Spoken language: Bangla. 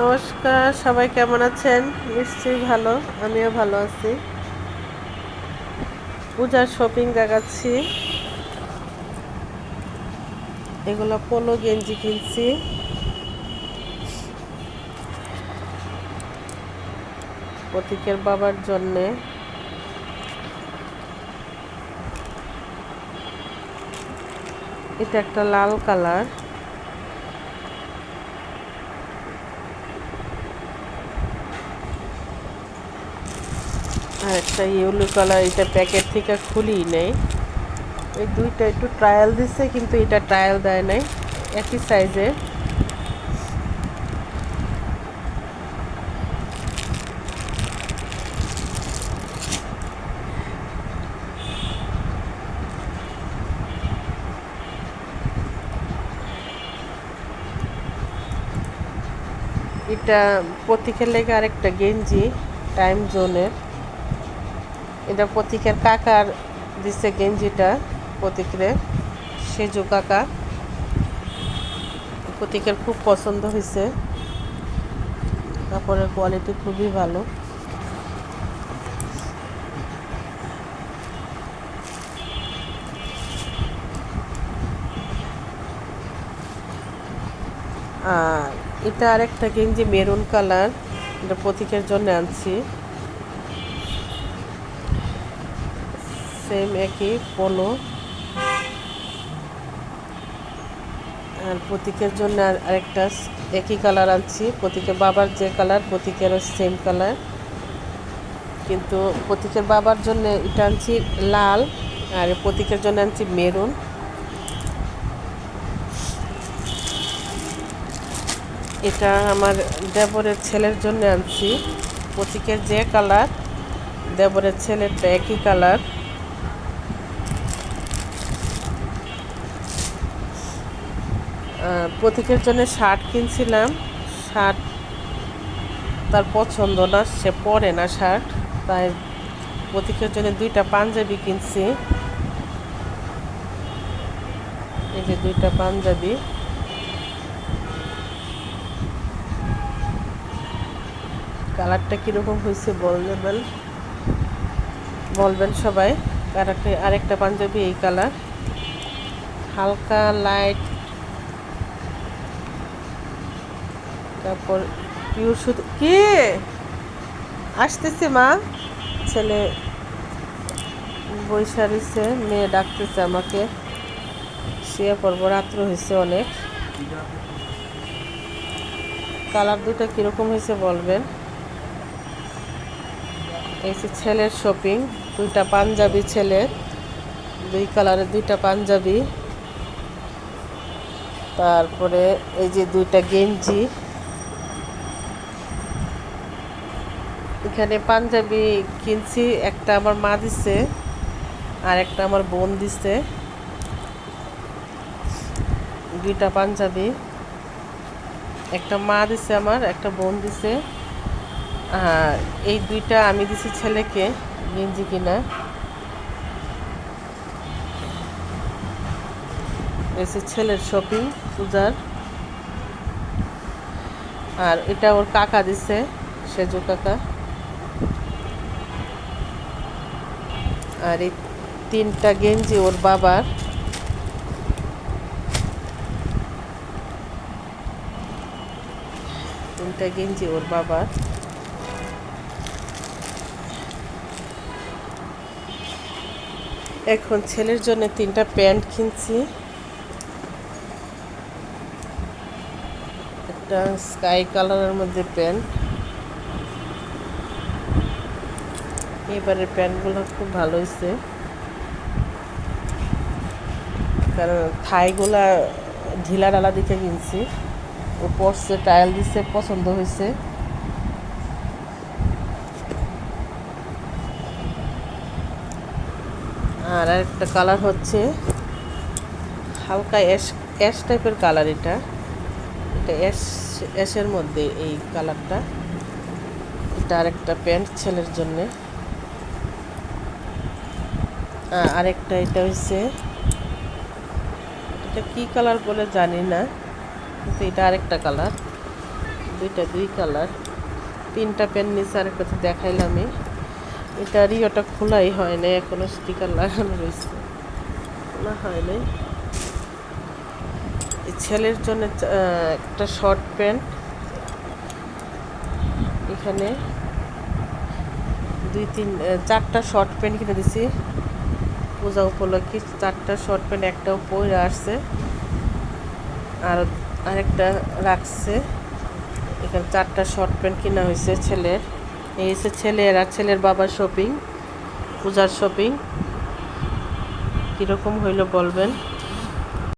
নমস্কার, সবাই কেমন আছেন? নিশ্চয়ই ভালো, আমিও ভালো আছি। পূজার শপিং দেখাচ্ছি। এগুলো পোলো গেঞ্জি কিনছি। প্রতীকের বাবার জন্যে। এটা একটা লাল কালার। আর একটা ইয়েলো কালার এটা প্যাকেট থেকে খুলি নেই। এই দুইটা একটু ট্রায়াল দিচ্ছে কিন্তু এটা ট্রায়াল দেয় নাই, একই সাইজের এটা প্রতীকের লেগে আরেকটা গেঞ্জি টাইম জোনের এটা প্রতীকের কাকার দিছে গেঞ্জিটা প্রতীকরে। সেজু কাকা। প্রতীকের খুব পছন্দ হয়েছে কাপড়ের কোয়ালিটি খুবই ভালো। আর এটা আরেকটা গেঞ্জি মেরুন কালার। এটা প্রতীকের জন্য আনছি। সেম একই পোলো আর প্রতীকের জন্য আর আরেকটা একই কালার আনছি। প্রতীকের বাবার যে কালার প্রতীকেরও সেম কালার কিন্তু প্রতীকের বাবার জন্য এটা আনছি লাল, আর প্রতীকের জন্য আনছি মেরুন। এটা আমার দেবরের ছেলের জন্য আনছি। প্রতীকের যে কালার দেবরের ছেলেরটা একই কালার প্রতীকের জন্য শার্ট কিনছিলাম। শার্ট তার পছন্দ না, সে পরে না শার্ট। তাই প্রতীকের জন্য দুইটা পাঞ্জাবি কিনছি। এই যে দুইটা পাঞ্জাবি। কালারটা কীরকম হয়েছে বলবেন? বলবেন সবাই। আর আরেকটা পাঞ্জাবি, এই কালার। হালকা লাইট তারপর পিওর শুধু কে? আসতেছে মা। ছেলে বৈশারিছে মেয়ে ডাকতেছে আমাকে। শুয়ে পড়ব, রাত্র হয়েছে অনেক। কালার দুটা কীরকম হয়েছে বলবেন? এই যে ছেলের শপিং দুইটা পাঞ্জাবি ছেলে, দুই কালারের দুইটা পাঞ্জাবি। তারপরে এই যে দুইটা গেঞ্জি। এখানে পাঞ্জাবি কিনছি, একটা আমার মা দিছে আর একটা আমার বোন দিছে। দুইটা পাঞ্জাবি। একটা মা দিছে আমার, একটা বোন দিছে। আর এই দুইটা আমি দিছি ছেলেকে, গেঞ্জি কিনা। এসে ছেলের শপিং পূজার। আর এটা ওর কাকা দিছে, সেজু কাকা। আর এই তিনটা গেঞ্জি ওর বাবার। তিনটা গেঞ্জি ওর বাবার। এখন ছেলের জন্য তিনটা প্যান্ট কিনছি। একটা স্কাই কালারের মধ্যে প্যান্ট। এবারের প্যান্টগুলো খুব ভালো হয়েছে কারণ থাইগুলা ঢিলা ডালা দিকে কিনছি। ও পরছে টাইল দিছে, পছন্দ হয়েছে আর একটা কালার হচ্ছে হালকা অ্যাশ অ্যাশ টাইপের কালার এটা। এটা অ্যাশ, অ্যাশের মধ্যে এই কালারটা। এটা আরেকটা প্যান্ট ছেলের জন্যে। আরেকটা এটা হচ্ছে এটা কি কালার বলে জানি না, কিন্তু এটা আরেকটা কালার। দুইটা, দুই কালার। তিনটা পেন নিচে আর একটা তো দেখাইলামই। এটারই ওটা খোলাই হয় নাই, এখনও স্টিকার লাগানো রয়েছে। খোলা হয় নাই। ছেলের জন্য একটা শর্ট প্যান্ট এখানে দুই, তিন চারটা শর্ট প্যান্ট কিনে দিছি। পূজা উপলক্ষে চারটা শর্ট প্যান্ট একটা পরে আসছে। আর আরেকটা রাখছে। এখানে চারটা শর্ট প্যান্ট কেনা হয়েছে ছেলের। এই হচ্ছে ছেলের আর ছেলের বাবার শপিং পূজার শপিং কীরকম হইল বলবেন?